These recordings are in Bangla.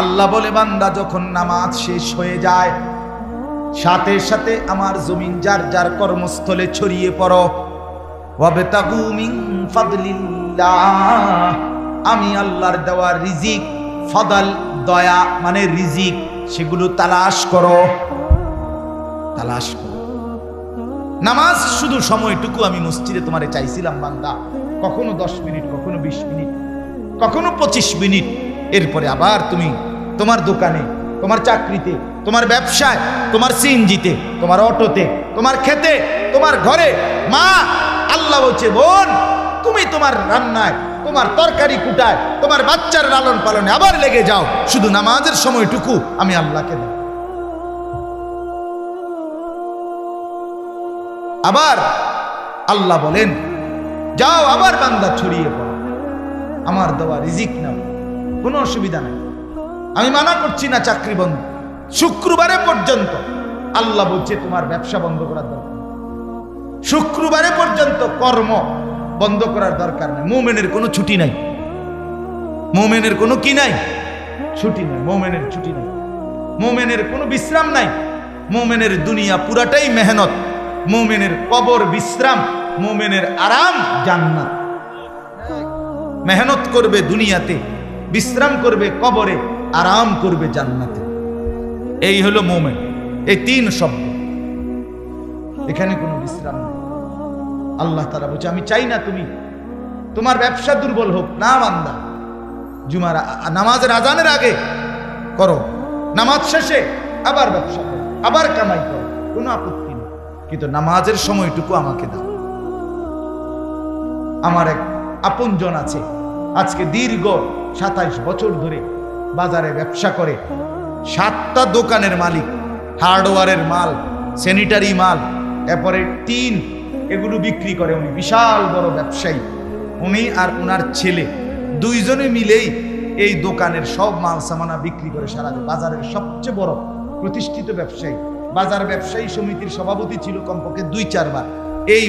আল্লাহ বলে, বান্দা, যখন নামাজ শেষ হয়ে যায়, সাথে সাথে আমার জমিন যার যার কর্মস্থলে ছড়িয়ে পড়ো। আমি আল্লাহর দেওয়া রিজিক, ফদল, দয়া মানে রিজিক, সেগুলো তালাশ করো। তালাশ করো। নামাজ শুধু সময়টুকু আমি মসজিদে তোমারে চাইছিলাম, বান্দা। কখনো দশ মিনিট, কখনো বিশ মিনিট, কখনো পঁচিশ মিনিট। এরপরে আবার তুমি তোমার দোকানে, তোমার চাকরিতে, তোমার ব্যবসায়, তোমার সিএনজিতে, তোমার অটোতে, তোমার খেতে তোমার ঘরে, মা, আল্লাহ বলছে, বোন, তুমি তোমার রান্নায়, তোমার তরকারি কুটায়, তোমার বাচ্চার লালন পালনে আবার লেগে যাও। শুধু নামাজের সময়টুকু আমি আল্লাহকে দাও আবার আল্লাহ বলেন, যাও আবার বান্দা ছড়িয়ে পড়ো। আমার দেওয়া রিজিক নাও। কোনো অসুবিধা নেই। আমি মানা করছি না চাকরি বন্ধ। শুক্রবারে পর্যন্ত আল্লাহ বলছে তোমার ব্যবসা বন্ধ করার দরকার শুক্রবারে পর্যন্ত কর্ম বন্ধ করার দরকার নেই। মোমেনের কোনো ছুটি নাই। মোমেনের কোনো কি নাই? ছুটি নেই। মোমেনের ছুটি নাই। মোমেনের কোনো বিশ্রাম নাই। মোমেনের দুনিয়া পুরাটাই মেহনত। মোমেনের কবর বিশ্রাম। মোমেনের আরাম জান্নাত। মেহনত করবে দুনিয়াতে। বিশ্রাম করবে কবরে, আরাম করবে জান্নাতে। এই হলো মোমেন। এই তিন শব্দ। এখানে কোনো বিশ্রাম নেই। আল্লাহ তারা বলছে, আমি চাই না তুমি তোমার ব্যবসা দুর্বল হোক, না বান্দা। জুমার নামাজের আজানের আগে করো। নামাজ শেষে আবার ব্যবসা করো, আবার কামাই করো। কোনো আপত্তি নেই। কিন্তু নামাজের সময়টুকু আমাকে দাও। আমার এক আপনজন আছে আজকে দীর্ঘ সাতাইশ বছর ধরে বাজারে ব্যবসা করে। সাতটা দোকানের মালিক, হার্ডওয়ারের মাল স্যানিটারি মাল, এরপরে টিন, এগুলো বিক্রি করে। উনি বিশাল বড় ব্যবসায়ী। উনি আর ওনার ছেলে দুইজনে মিলেই এই দোকানের সব মাল সামানা বিক্রি করে সারা বাজারের সবচেয়ে বড় প্রতিষ্ঠিত ব্যবসায়ী। বাজার ব্যবসায়ী সমিতির সভাপতি ছিল কমপক্ষে দুই চারবার। এই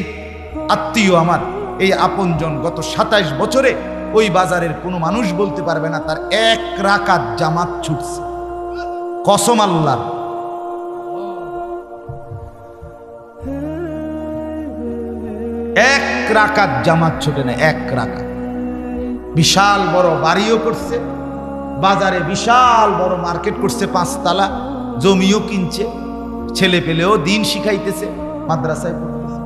আত্মীয় আমার, এই আপনজন গত সাতাইশ বছরে ওই বাজারের কোনো মানুষ বলতে পারবে না, তার এক রাকাত জামাত ছুটছে। কসম আল্লাহ। এক রাকাত জামাত ছুটে না, এক রাকাত। বিশাল বড় বাড়িও করছে, বাজারে বিশাল বড় মার্কেট করছে, পাঁচতলা, জমিও কিনছে, ছেলে পেলেও দিন শিখাইতেছে, মাদ্রাসায় পড়তেছে।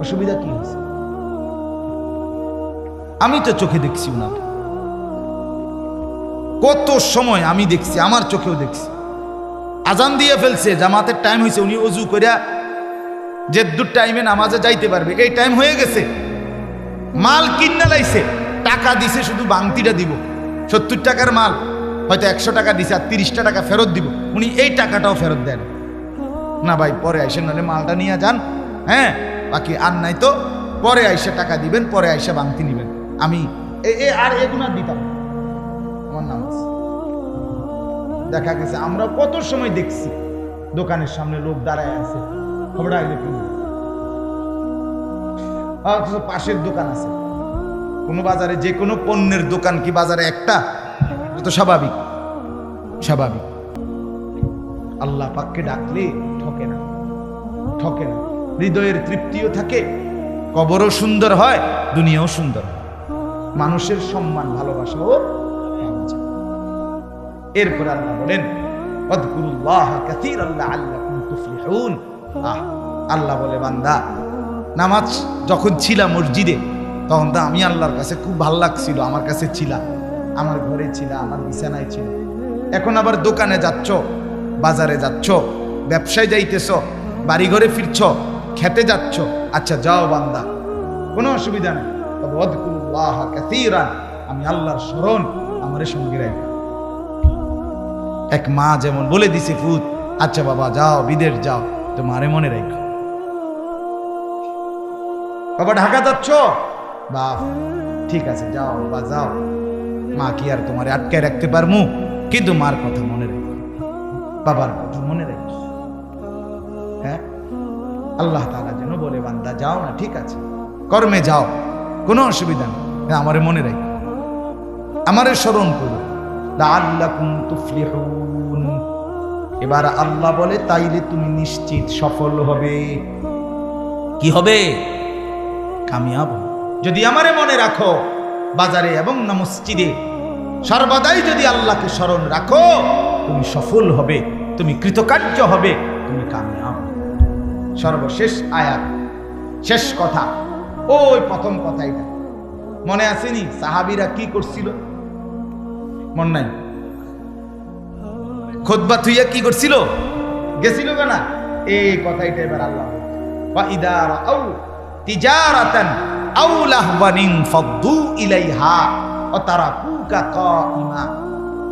অসুবিধা কি হয়েছে? আমি তো চোখে দেখছি ওনাকে কত সময় আমি দেখছি, আমার চোখেও দেখছি। আজান দিয়ে ফেলছে, জামাতের টাইম হয়েছে, উনি অজু করিয়া যে দু টাইমে নামাজে যাইতে পারবে। এই টাইম হয়ে গেছে। মাল কিনা লাইছে, টাকা দিছে, শুধু বাংতিটা দিব। সত্তর টাকার মাল, হয়তো একশো টাকা দিছে, আর তিরিশটা টাকা ফেরত দিব। উনি এই টাকাটাও ফেরত দেন। না ভাই, পরে আইসে নাহলে মালটা নিয়ে যান। হ্যাঁ বাকি আর নাই তো। পরে আইসে টাকা দিবেন, পরে আইসে বাংতি নিবেন। আমি, এ- আর আর দিতাম আমার নাম দেখা গেছে, আমরা কত সময় দেখছি, দোকানের সামনে লোক দাঁড়ায় আছে পাশের দোকান আছে। কোনো বাজারে যে কোনো পণ্যের দোকান কি বাজারে একটা? তো স্বাভাবিক। স্বাভাবিক। আল্লাহ পাককে ডাকলে ঠকে না। ঠকে না। হৃদয়ের তৃপ্তিও থাকে, কবরও সুন্দর হয়, দুনিয়াও সুন্দর হয়। মানুষের সম্মান ভালোবাসাও। এরপর আল্লাহ বলেন আল্লাহ বলে, বান্দা, নামাজ যখন ছিলাম মসজিদে, তখন তো আমি আল্লাহর কাছে খুব ভালো লাগছিল, আমার কাছে ছিলাম আমার ঘরে ছিল, আমার বিছানায় ছিল। এখন আবার দোকানে যাচ্ছ, বাজারে যাচ্ছ, ব্যবসায় যাইতেছ বাড়ি ঘরে ফিরছ, খেতে যাচ্ছ আচ্ছা যাও বান্দা, কোনো অসুবিধা নেই। তবে আমি আল্লাহর স্মরণ আমারে সঙ্গে এক মা যেমন বলে দিছে ফুত আচ্ছা বাবা, যাও, বিদেশ যাও। তো মনে রাখো বাবা, ঢাকা যাচ্ছ? বাপ, ঠিক আছে, যাও, বাবা, যাও। মা কি আর তোমারে আটকায় রাখতে পারমু? কিন্তু মার কথা মনে রেখো বাবার কথা মনে রেখো হ্যাঁ? আল্লাহ তাআলা যেন বলে, বান্দা, যাও না, ঠিক আছে। কর্মে যাও। কোনো অসুবিধা নেই। আমারে মনে রাখো আমারে স্মরণ করো এবার আল্লাহ বলে তাইলে তুমি নিশ্চিত সফল হবে। কি হবে? কামিয়াব যদি আমারে মনে রাখো বাজারে এবং না মসজিদে সর্বদাই যদি আল্লাহকে স্মরণ রাখো তুমি সফল হবে তুমি কৃতকার্য হবে তুমি কামিয়াব সর্বশেষ আয়াত শেষ কথা। ওই প্রথম কথা এটা মনে আসেনি? সাহাবিরা কি করছিল? মন নাই। খোদবা থুইয়া কি করছিল? গেছিল না এই কথাইটা এবার আল্লাহ বা ইদার আউ তিজারাতান আউ লাহবানিন ফাদ্দু ইলাইহা ও তারা কুকা কাইমা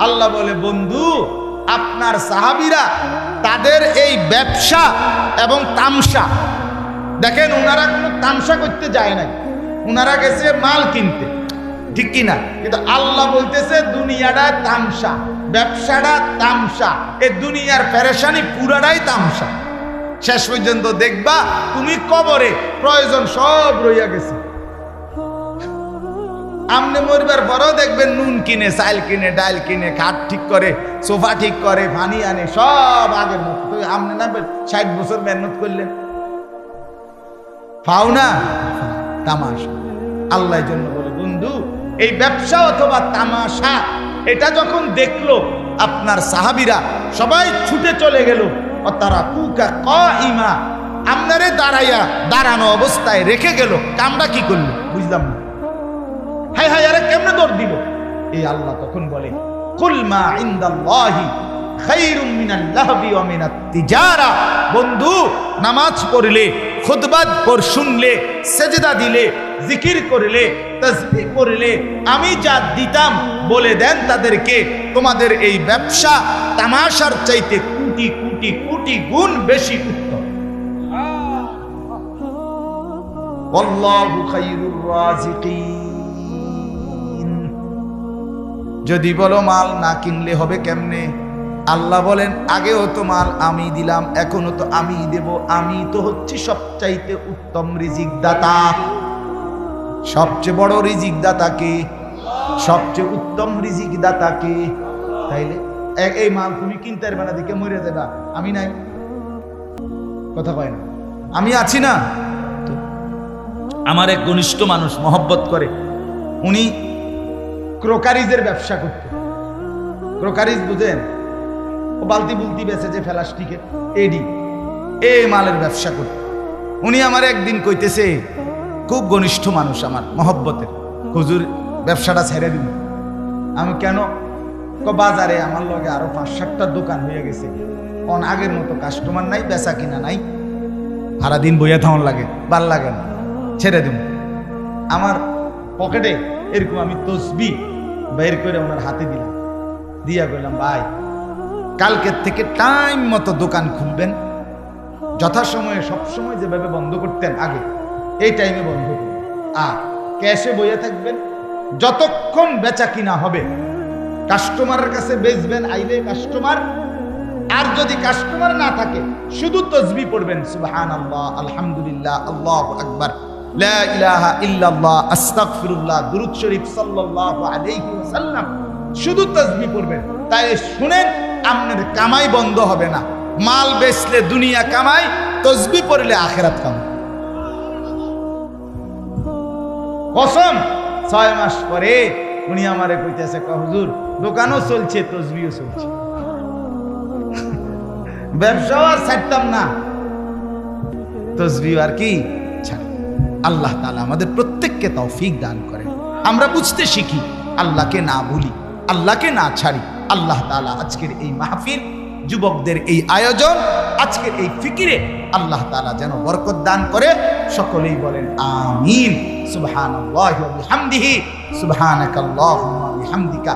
আল্লাহ বলে, বন্ধু, আপনার সাহাবিরা তাদের এই ব্যবসা এবং তামসা দেখেন ওনারা কোনো তামসা করতে যায় নাই। ওনারা গেছে মাল কিনতে। ঠিক কিনা? কিন্তু আল্লাহ বলতেছে, দুনিয়াটা তামসা, ব্যবসাটা তামসা, এ দুনিয়ার পেরেশানি পুরাটাই তামসা। শেষ পর্যন্ত দেখবা, তুমি কবরে প্রয়োজন সব রইয়া গেছে। আমনে মরবার পরও দেখবেন নুন কিনে চাইল কিনে, ডাল কিনে, খাট ঠিক করে, সোফা ঠিক করে পানি আনে, সব আগের মতো। আমনে না ষাট বছর মেহনত করলেন। পাও না? তামাশা। আল্লাহর জন্য বলে, বন্ধু, এই ব্যবসা অথবা তামাশা, এটা যখন দেখল, আপনার সাহাবিরা সবাই ছুটে চলে গেল তারা কুকা ক ইমা আপনারে দাঁড়াইয়া দাঁড়ানো অবস্থায় রেখে গেল, কামটা কি করল? বুঝলাম না। হাই হাই আরে কেমনে দৌড় দিল? এই আল্লাহ তখন বলে, কুল মা ইনদাল্লাহি তিজারা। বন্ধু, নামাজ পড়লে খুদবাদ পর শুনলে, সেজদা দিলে, জিকির করলে তসবি করলে, আমি যা দিতাম বলে দেন তাদেরকে, তোমাদের এই ব্যবসা তামাশার চাইতে কুটি কুটি কুটি গুণ বেশি যদি বলো মাল না কিনলে হবে কেমনে? আল্লাহ বলেন, আগেও তো মাল আমি দিলাম এখনও তো আমি দেব। আমি তো হচ্ছি সবচাইতে উত্তম রিজিক দাতা সবচেয়ে বড় রিজিক দাতাকে সবচেয়ে উত্তম রিজিক দাতাকে তাইলে এই মাল তুমি কিনতে পারবে না দিকে মরে যাবা। আমি নাই। কথা কয় না। আমি আছি না। আমার এক ঘনিষ্ঠ মানুষ মহব্বত করে। উনি ক্রোকারিজের ব্যবসা করতে ক্রোকারিজ বুঝেন? ও বালতি বুলতি বেচে যে প্লাস্টিকের এডি, এ মালের ব্যবসা করতে। উনি আমার একদিন কইতেছে, খুব ঘনিষ্ঠ মানুষ আমার, মহব্বতের। হুজুর, ব্যবসাটা ছেড়ে দিন। আমি কেন? বাজারে আমার লগে আরও পাঁচ সাতটা দোকান হয়ে গেছে। অন আগের মতো কাস্টমার নাই, বেচা কিনা নাই। সারা দিন বইয়া থাউন লাগে, ভালো লাগে না। ছেড়ে দিব আমার পকেটে এরকম আমি তসবি বের করে ওনার হাতে দিলাম। দিয়া গেলাম ভাই কালকের থেকে টাইম মতো দোকান খুলবেন। যথাসময়ে, সবসময় যেভাবে বন্ধ করতেন আগে, এই টাইমে বন্ধ করবেন আর ক্যাশে বইয়ে থাকবেন। যতক্ষণ বেচা কিনা হবে, কাস্টমারের কাছে বেচবেন, আইলে কাস্টমার। আর যদি কাস্টমার না থাকে, শুধু তসবি পড়বেন সুবহান আল্লাহ আলহামদুলিল্লাহ, আল্লাহ আকবার শুধু তসবি পড়বেন। তাই শুনেন আপনার কামাই বন্ধ হবে না। মাল বেচলে দুনিয়া কামাই, তসবি পড়লে আখেরাত কামাই। কসম, ছয় মাস পরে উনি আমারে কইতেছে ক হুজুর, দোকানও চলছে, তসবিও চলছে। ব্যবসাও আর ছাড়তাম না। তসবি আর কি আল্লাহ তালা আমাদের প্রত্যেককে তৌফিক দান করে আমরা বুঝতে শিখি, আল্লাহকে না ভুলি, আল্লাহকে না ছাড়ি। আল্লাহ তালা আজকের এই মাহফিল, যুবকদের এই আয়োজন, আজকের এই ফিকিরে আল্লাহ তালা যেন বরকত দান করে, সকলেই বলেন আমিন। সুবহানাকাল্লাহুম্মা ওয়া বিহামদিকা